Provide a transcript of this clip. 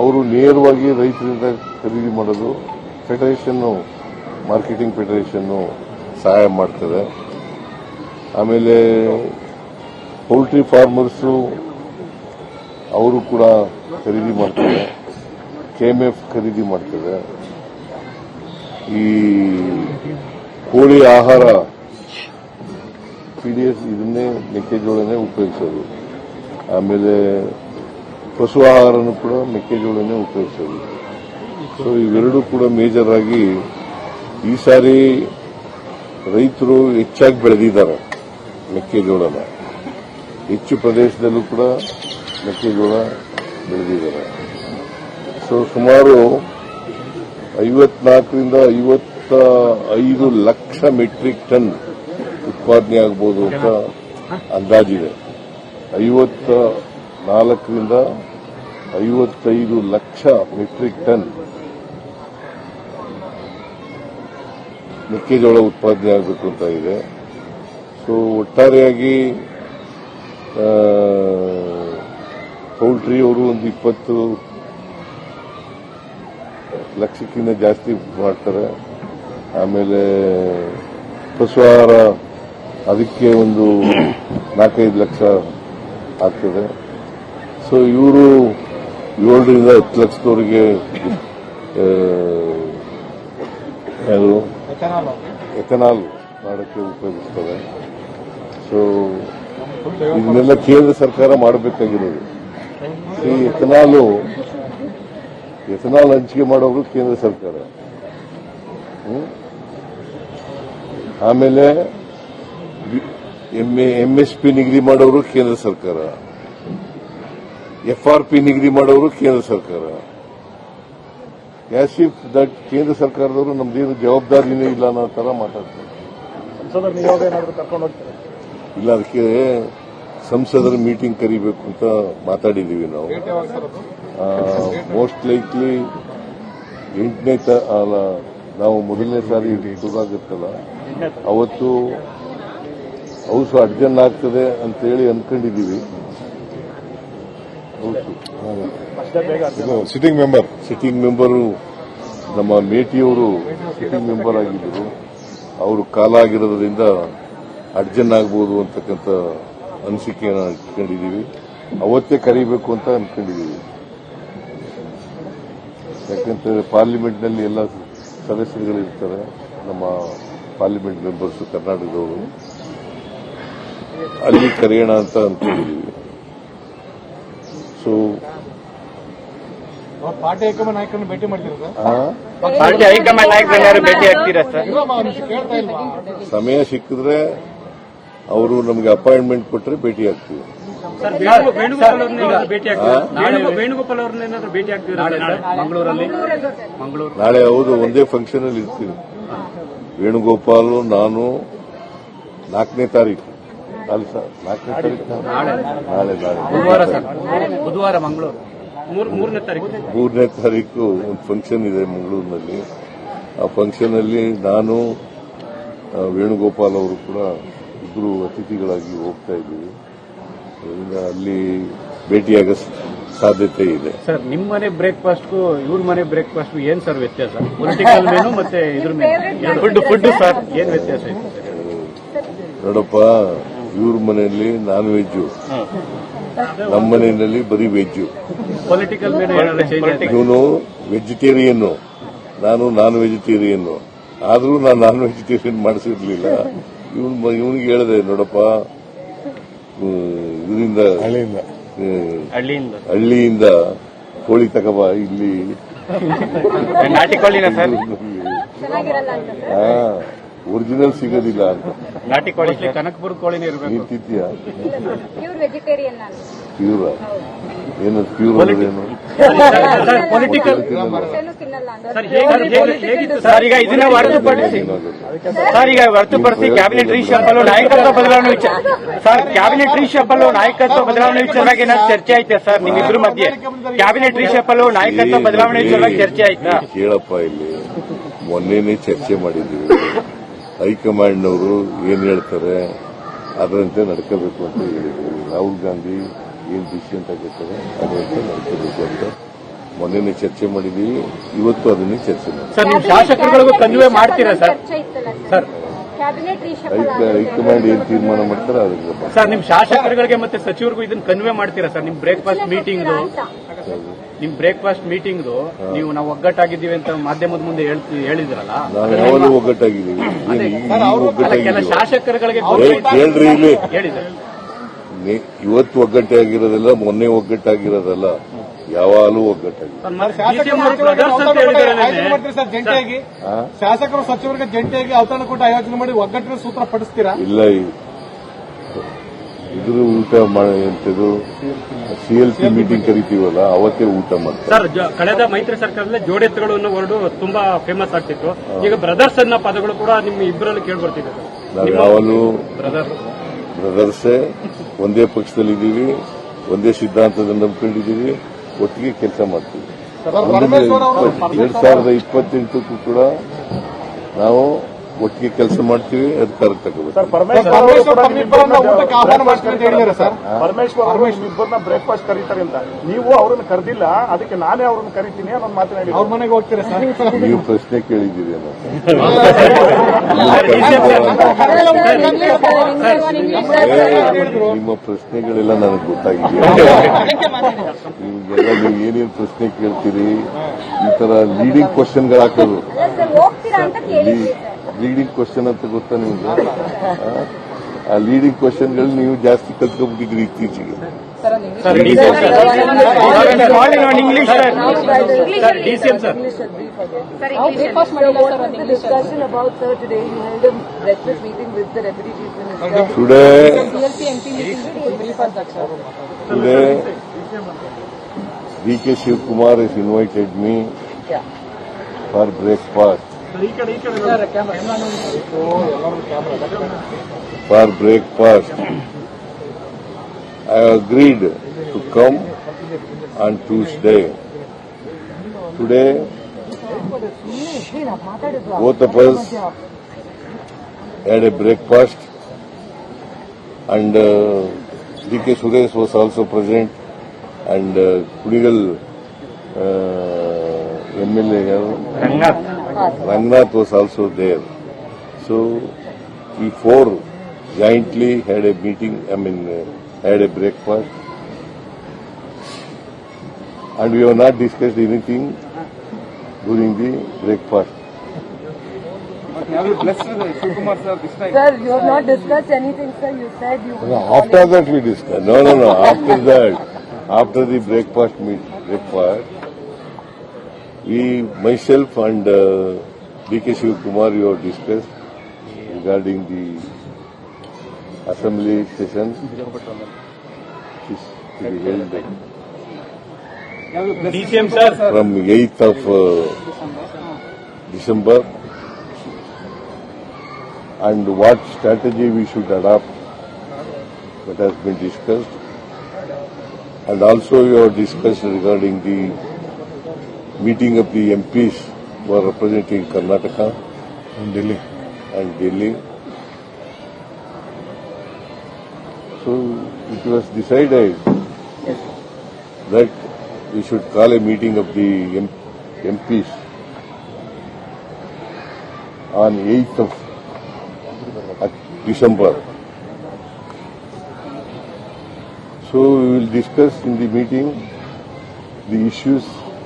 ಅವರು ನೇರವಾಗಿ ರೈತರಿಂದ ಖರೀದಿ ಮಾಡೋದು ಫೆಡರೇಷನ್ ಮಾರ್ಕೆಟಿಂಗ್ ಫೆಡರೇಷನ್ ಸಹಾಯ ಮಾಡ್ತದೆ. ಆಮೇಲೆ ಪೌಲ್ಟ್ರಿ ಫಾರ್ಮರ್ಸು ಅವರು ಕೂಡ ಖರೀದಿ ಮಾಡ್ತಾರೆ ಕೆಎಂಎಫ್ ಖರೀದಿ ಮಾಡ್ತದೆ. ಈ ಕೋಳಿ ಆಹಾರ ಪಿ ಡಿ ಎಸ್ ಇದನ್ನೇ ಮೆಕ್ಕೆಜೋಳನೇ ಉಪಯೋಗಿಸೋದು. ಆಮೇಲೆ ಪಶು ಆಹಾರನೂ ಕೂಡ ಮೆಕ್ಕೆಜೋಳನೇ ಉಪಯೋಗಿಸೋದು. ಸೊ ಇವೆರಡೂ ಕೂಡ ಮೇಜರ್ ಆಗಿ ಈ ಸಾರಿ ರೈತರು ಹೆಚ್ಚಾಗಿ ಬೆಳೆದಿದ್ದಾರೆ ಮೆಕ್ಕೆಜೋಳನ. ಹೆಚ್ಚು ಪ್ರದೇಶದಲ್ಲೂ ಕೂಡ ಮೆಕ್ಕೆಜೋಳ ಬೆಳೆದಿದ್ದಾರೆ. ಸೊ ಸುಮಾರು ಐವತ್ನಾಲ್ಕರಿಂದ ಐವತ್ತ ಐದು ಲಕ್ಷ ಮೆಟ್ರಿಕ್ ಟನ್ ಉತ್ಪಾದನೆ ಆಗ್ಬೋದು ಅಂತ ಅಂದಾಜಿದೆ. ಐವತ್ತ ನಾಲ್ಕರಿಂದ ಐವತ್ತೈದು ಲಕ್ಷ ಮೆಟ್ರಿಕ್ ಟನ್ ಮೆಕ್ಕೆಜೋಳ ಉತ್ಪಾದನೆ ಆಗಬೇಕು ಅಂತ ಇದೆ. ಸೊ ಒಟ್ಟಾರೆಯಾಗಿ ಪೌಲ್ಟ್ರಿ ಅವರು ಒಂದು ಇಪ್ಪತ್ತು ಲಕ್ಷಕ್ಕಿಂತ ಜಾಸ್ತಿ ಮಾಡ್ತಾರೆ. ಆಮೇಲೆ ಪಶು ಆಹಾರ ಅದಕ್ಕೆ ಒಂದು ನಾಲ್ಕೈದು ಲಕ್ಷ ಆಗ್ತದೆ. ಸೊ ಇವರು ಏಳರಿಂದ ಹತ್ತು ಲಕ್ಷದವರೆಗೆ ಎಥನಾಲ್. ಮಾಡೋಕ್ಕೆ ಉಪಯೋಗಿಸ್ತದೆ ಸೊ ಇದನ್ನೆಲ್ಲ ಕೇಂದ್ರ ಸರ್ಕಾರ ಮಾಡಬೇಕಾಗಿರೋದು. ಈ ಎಥನಾಲ್ ಎಥನಾಲ್ ಹಂಚಿಕೆ ಮಾಡೋರು ಕೇಂದ್ರ ಸರ್ಕಾರ? ಆಮೇಲೆ ಎಂಎಸ್ಪಿ ನಿಗದಿ ಮಾಡೋರು ಕೇಂದ್ರ ಸರ್ಕಾರ. ಎಫ್ಆರ್ಪಿ ನಿಗದಿ ಮಾಡೋರು ಕೇಂದ್ರ ಸರ್ಕಾರ. ಆಸ್ ಇಫ್ ದಟ್ ಕೇಂದ್ರ ಸರ್ಕಾರದವರು ನಮ್ದೇನು ಜವಾಬ್ದಾರಿನೇ ಇಲ್ಲ ಅನ್ನೋ ತರ ಮಾತಾಡ್ತಾರೆ. ಇಲ್ಲ ಅದಕ್ಕೆ ಸಂಸದರ ಮೀಟಿಂಗ್ ಕರಿಬೇಕು ಅಂತ ಮಾತಾಡಿದೀವಿ ನಾವು. ಮೋಸ್ಟ್ ಲೈಕ್ಲಿ ಎಂಟನೇ ಅಲ್ಲ ನಾವು ಮೊದಲನೇ ಸಾರಿ ಶುರುವಾಗುತ್ತಲ್ಲ ಅವತ್ತು ಹೌಸು ಅಡ್ಜನ್ ಆಗ್ತದೆ ಅಂತೇಳಿ ಅನ್ಕೊಂಡಿದೀವಿ. ಬೇಗ ಸಿಟ್ಟಿಂಗ್ ಮೆಂಬರ್ ಸಿಟ್ಟಿಂಗ್ ಮೆಂಬರು ನಮ್ಮ ಮೇಟಿಯವರು ಸಿಟ್ಟಿಂಗ್ ಮೆಂಬರ್ ಆಗಿದ್ದರು. ಅವರು ಕಾಲ ಆಗಿರೋದ್ರಿಂದ ಅಡ್ಜನ್ ಆಗ್ಬೋದು ಅಂತಕ್ಕಂಥ ಅನಿಸಿಕೆಯನ್ನು ಇಟ್ಕೊಂಡಿದ್ದೀವಿ. ಅವತ್ತೇ ಕರಿಬೇಕು ಅಂತ ಅನ್ಕೊಂಡಿದ್ದೀವಿ. ಯಾಕಂತಂದ್ರೆ ಪಾರ್ಲಿಮೆಂಟ್ನಲ್ಲಿ ಎಲ್ಲ ಸದಸ್ಯರುಗಳು ಇರ್ತಾರೆ, ನಮ್ಮ ಪಾರ್ಲಿಮೆಂಟ್ ಮೆಂಬರ್ಸ್ ಕರ್ನಾಟಕದವರು. ಅಲ್ಲಿ ಕರೆಯೋಣ ಅಂತ ಅನ್ಕೊಂಡಿದ್ದೀವಿ. ಸೊ ಪಾರ್ಟಿ ಹೈಕಮಾಂಡ್ ನಾಯಕರನ್ನು ಭೇಟಿ ಮಾಡ್ತೀರಾ ಪಾರ್ಟಿ ಹೈಕಮಾಂಡ್ ನಾಯಕರನ್ನಾರು ಭೇಟಿ ಆಗ್ತೀರಾ ಸರ್? ಸಮಯ ಸಿಕ್ಕಿದ್ರೆ ಅವರು ನಮಗೆ ಅಪಾಯಿಂಟ್ಮೆಂಟ್ ಕೊಟ್ಟರೆ ಭೇಟಿ ಆಗ್ತೀವಿ. ಸರ್ ವೇಣುಗೋಪಾಲ್ ಅವ್ರನ್ನ ಭೇಟಿ ಆಗ್ತೀರಾ ಮಂಗಳೂರಲ್ಲಿ? ಮಂಗಳೂರು. ನಾಳೆ ಹೌದು ಒಂದೇ ಫಂಕ್ಷನ್ ಅಲ್ಲಿ ಇರ್ತೀವಿ. ವೇಣುಗೋಪಾಲ್ ನಾನು ನಾಲ್ಕನೇ ತಾರೀಕು. ಅಲ್ಲ ಸರ್. ನಾಲ್ಕನೇ ತಾರೀಕು ನಾಳೆ ನಾಳೆ. ಬುಧವಾರ ಸರ್. ಬುಧವಾರ ಮಂಗಳೂರು. ಮೂರನೇ ತಾರೀಕು. ಮೂರನೇ ತಾರೀಕು ಒಂದು ಫಂಕ್ಷನ್ ಇದೆ ಮಂಗಳೂರಿನಲ್ಲಿ. ಆ ಫಂಕ್ಷನ್ ಅಲ್ಲಿ ನಾನು ವೇಣುಗೋಪಾಲ್ ಅವರು ಕೂಡ ಇಬ್ಬರು ಅತಿಥಿಗಳಾಗಿ ಹೋಗ್ತಾ ಇದ್ದೀವಿ. ಅದರಿಂದ ಅಲ್ಲಿ ಭೇಟಿಯಾಗ ಸಾಧ್ಯತೆ ಇದೆ. ಸರ್ ನಿಮ್ಮ ಮನೆ ಬ್ರೇಕ್ಫಾಸ್ಟ್ಗೂ ಇವ್ರ ಮನೆ ಬ್ರೇಕ್ಫಾಸ್ಟ್ ಏನ್ ಸರ್ ವ್ಯತ್ಯಾಸ? ಪೊಲಿಟಿಕಲ್ ಮೇನು ಮತ್ತೆ ಇದ್ರ ಮೇಲೆ ಫುಡ್ ಫುಡ್ ಸರ್ ಏನ್ ವ್ಯತ್ಯಾಸ ಇದೆ ನೋಡಪ್ಪ ಇವ್ರ ಮನೆಯಲ್ಲಿ ನಾನ್ ವೆಜ್ ನಮ್ಮ ಮನೆಯಲ್ಲಿ ಬರೀ ವೆಜ್ ಇವನು ವೆಜಿಟೇರಿಯನ್ ನಾನು ನಾನ್ ವೆಜಿಟೇರಿಯನ್ ಆದ್ರೂ ನಾನು ನಾನ್ ವೆಜಿಟೇರಿಯನ್ ಮಾಡಿಸಿರ್ಲಿಲ್ಲ. ಇವನ್ ಇವನಿಗೆ ಹೇಳಿದೆ ನೋಡಪ್ಪ ಇದರಿಂದ ಹಳ್ಳಿಯಿಂದ. ಕೋಳಿ ತಗಬ ಇಲ್ಲಿ. ಒರಿಜಿನಲ್ ಸಿಗೋದಿಲ್ಲ ಅಂತ. ನಾಟಿ ಕೋಳಿ ಕನಕಪುರ ಕೋಳಿ ಇರಬೇಕು. ನೀನ್ ತಿಂತೀಯ? ಪ್ಯೂರ್ ವೆಜಿಟೇರಿಯನ್ ನಾನು. ಪ್ಯೂರ ಏನು ಪ್ಯೂರ್ ಏನು? ಪೊಲಿಟಿಕಲ್ ಸರ್ ಈಗ ಇದನ್ನ ಹೊರತುಪಡಿಸಿ. ಸರ್ ಈಗ ಹೊರತುಪಡಿಸಿ ಕ್ಯಾಬಿನೆಟ್ ರೀಶಫಲ್ ನಾಯಕತ್ವ ಬದಲಾವಣೆ ವಿಚಾರ ಸರ್ ಕ್ಯಾಬಿನೆಟ್ ರೀಶಫಲ್ ನಾಯಕತ್ವ ಬದಲಾವಣೆ ವಿಚಾರವಾಗಿ ಏನಾದ್ರು ಚರ್ಚೆ ಆಯ್ತಾ ಸರ್ ನಿಮ್ಮಿಬ್ರು ಮಧ್ಯೆ? ಕ್ಯಾಬಿನೆಟ್ ರೀಶಫಲ್ ನಾಯಕತ್ವ ಬದಲಾವಣೆ ವಿಚಾರವಾಗಿ ಚರ್ಚೆ ಆಯ್ತಾ? ಕೇಳಪ್ಪ ಇಲ್ಲಿ. ಮೊನ್ನೆನೇ ಚರ್ಚೆ ಮಾಡಿದ್ದೀವಿ ಹೈಕಮಾಂಡ್ನವರು ಏನ್ ಹೇಳ್ತಾರೆ ಅದರಂತೆ ನಡ್ಕೋಬೇಕು ಅಂತ ಹೇಳಿದ್ದೀವಿ ರಾಹುಲ್ ಗಾಂಧಿ ಏನ್ ಡಿಸಿಷನ್ ತಗೋತಾರೆ ಅದರಂತೆ ನಡ್ಕೋಬೇಕು ಅಂತ ಮೊನ್ನೆ ಚರ್ಚೆ ಮಾಡಿದ್ದೀವಿ ಇವತ್ತು ಅದನ್ನೇ ಚರ್ಚೆ ಮಾಡಿ ಸರ್ ನಿಮ್ ಶಾಸಕರುಗಳಿಗೂ ಕನ್ವೆ ಮಾಡ್ತೀರಾ ಸರ್? ಚರ್ಚೆ ಇತ್ತಲ್ಲ sir? Cabinet reshuffle high- high command ಏನ್ ತೀರ್ಮಾನ ಮಾಡ್ತಾರೆ ಅದಕ್ಕೆ ಸರ್ ನಿಮ್ ಶಾಸಕರುಗಳಿಗೆ ಮತ್ತೆ ಸಚಿವರಿಗೂ ಇದನ್ನ ಕನ್ವೆ ಮಾಡ್ತೀರಾ ಸರ್ ನಿಮ್ ಬ್ರೇಕ್ಫಾಸ್ಟ್ ಮೀಟಿಂಗ್ ನಿಮ್ ಬ್ರೇಕ್ಫಾಸ್ಟ್ ಮೀಟಿಂಗ್ ನೀವು ನಾವು ಒಗ್ಗಟ್ಟಾಗಿದ್ದೀವಿ ಅಂತ ಮಾಧ್ಯಮದ ಮುಂದೆ ಹೇಳ್ತಿ- ಹೇಳಿದ್ರಲ್ಲ? ನಾವು ಯಾವಾಗಲೂ ಒಗ್ಗಟ್ಟಾಗಿದ್ದೀವಿ. ಏನು ಈಗ ಅಲ್ಲ, ಕೆಲ ಒಗ್ಗಟ್ಟಾಗಿದ್ದೀವಿ ಶಾಸಕರುಗಳಿಗೆ ಏ, ಕೇಳ್ರಿ ಇಲ್ಲಿ. ನೆ- ಇವತ್ತು ಒಗ್ಗಟ್ಟಾಗಿರೋದಿಲ್ಲ ಮೊನ್ನೆ ಒಗ್ಗಟ್ಟಾಗಿರೋದಲ್ಲ. ಯಾವಾಗಲೂ ಒಗ್ಗಟ್ಟಾಗಿದೆ ಆಯೋಜನೆ. ಮಾಡ್ತೀರಿ ಸರ್ ಜಂಟಿಯಾಗಿ? ಶಾಸಕರು ಸಚಿವರಿಗೆ ಜಂಟಿಯಾಗಿ ಆಯೋಜನೆ ಮಾಡಿ ಒಗ್ಗಟ್ಟಿನ ಸೂತ್ರ ಪಡಿಸ್ತೀರಾ ಇಲ್ಲ ಈ- ಇದ್ರ ಊಟ ಮಾಡಿ ಎಂತದು? ಸಿ ಎಲ್ ಪಿ ಮೀಟಿಂಗ್ ಕರಿತೀವಲ್ಲ ಅವತ್ತೇ ಊಟ ಮಾಡ್ತಾರೆ. ಸರ್ ಕಳೆದ ಮೈತ್ರಿ ಸರ್ಕಾರದಲ್ಲಿ ಜೋಡೆತ್ತುಗಳು ಅನ್ನೋ ವರ್ಡ್ ತುಂಬಾ ಫೇಮಸ್ ಆಗ್ತಿತ್ತು. ಈಗ ಬ್ರದರ್ಸ್ ಅನ್ನೋ ಪದಗಳು ಕೂಡ ನಿಮ್ಮ ಇಬ್ಬರಲ್ಲಿ ಕೇಳ್ಬರ್ತಿದೆ ನಾವು ಯಾವಾಗಲೂ ಬ್ರದರ್ ಬ್ರದರ್ಸೇ ಒಂದೇ ಪಕ್ಷದಲ್ಲಿದ್ದೀವಿ ಒಂದೇ ಸಿದ್ಧಾಂತದಲ್ಲಿ ನಂಬ್ಕೊಂಡಿದ್ದೀವಿ ಒಟ್ಟಿಗೆ ಕೆಲಸ ಮಾಡ್ತೀವಿ. ಎರಡ್ ಸಾವಿರದ ಇಪ್ಪತ್ತೆಂಟಕ್ಕೂ ಕೂಡ ನಾವು ಒಟ್ಟಿಗೆ ಕೆಲಸ ಮಾಡ್ತೀವಿ ಅದು ತಗೋಬೇಕು ಬ್ರೇಕ್ಫಾಸ್ಟ್ ಕರೀತಾರೆ ಅಂತ ನೀವು ಅವ್ರನ್ನ ಕರೆದಿಲ್ಲ ಅದಕ್ಕೆ ನಾನೇ ಅವ್ರನ್ನ ಕರಿತೀನಿ ಅನ್ನೋದು ಮಾತನಾಡಿ ಹೇಳಿದ್ರು ಅವ್ರ ಮನೆಗೆ ಹೋಗ್ತೀರಾ ಸರ್ ನೀವು ಪ್ರಶ್ನೆ ಕೇಳಿದ್ದೀರಿ ನಿಮ್ಮ ಪ್ರಶ್ನೆಗಳೆಲ್ಲ ನನಗೆ ಗೊತ್ತಾಗಿದೆ ನಿಮ್ಗೆಲ್ಲ ನೀವು ಏನೇನು ಪ್ರಶ್ನೆ ಕೇಳ್ತೀರಿ ಈ ತರ ಲೀಡಿಂಗ್ ಕ್ವಶನ್ಗಳು ಹಾಕೋದು ಸರ್ ಹೋಗ್ತೀರಾ ಅಂತ ಕೇಳಿದ್ವಿ ಸರ್ ಲೀಡಿಂಗ್ ಕ್ವಶನ್ ಅಂತ ಗೊತ್ತಾ ನಿಮ್ಗೆ ಆ? ಆ ಲೀಡಿಂಗ್ ಕ್ವಶನ್ಗಳು ನೀವು ಜಾಸ್ತಿ ಕಲ್ತ್ಕೊಂಡ್ಬಿಟ್ಟಿದ್ರಿ ಇತ್ತೀಚೆಗೆ sir DCM sir calling on English sir sir DCM sir sir Now, English breakfast so what was the discussion about, sir, today? You held a breakfast meeting with the deputy chief minister. Today CLP MP meeting, if you could brief us that, sir. Today D K Shivakumar is invited me Yeah. For breakfast For breakfast, I agreed to come on Tuesday. Today, both of us had a breakfast and uh, D.K. Suresh was also present and uh, Kudigal uh, MLA. Rangath. Rangnath was also there. So we four jointly had a meeting, I mean, uh, had a breakfast. And we have not discussed anything during the breakfast. Sir, you have not discussed anything, sir. You said you would. After that we discussed. No, no, no. After that, after the breakfast meet, breakfast, we, myself and uh, Shiv Kumar, you have discussed regarding the assembly session. Which to be held DCM, sir. from 8th of uh, December and what strategy we should adopt that has been discussed and also you have discussed regarding the meeting of the MPs who are representing Karnataka and Delhi and Delhi. So it was decided yes. that we should call a meeting of the M- MPs on 8th of uh, December. So we will discuss in the meeting the issues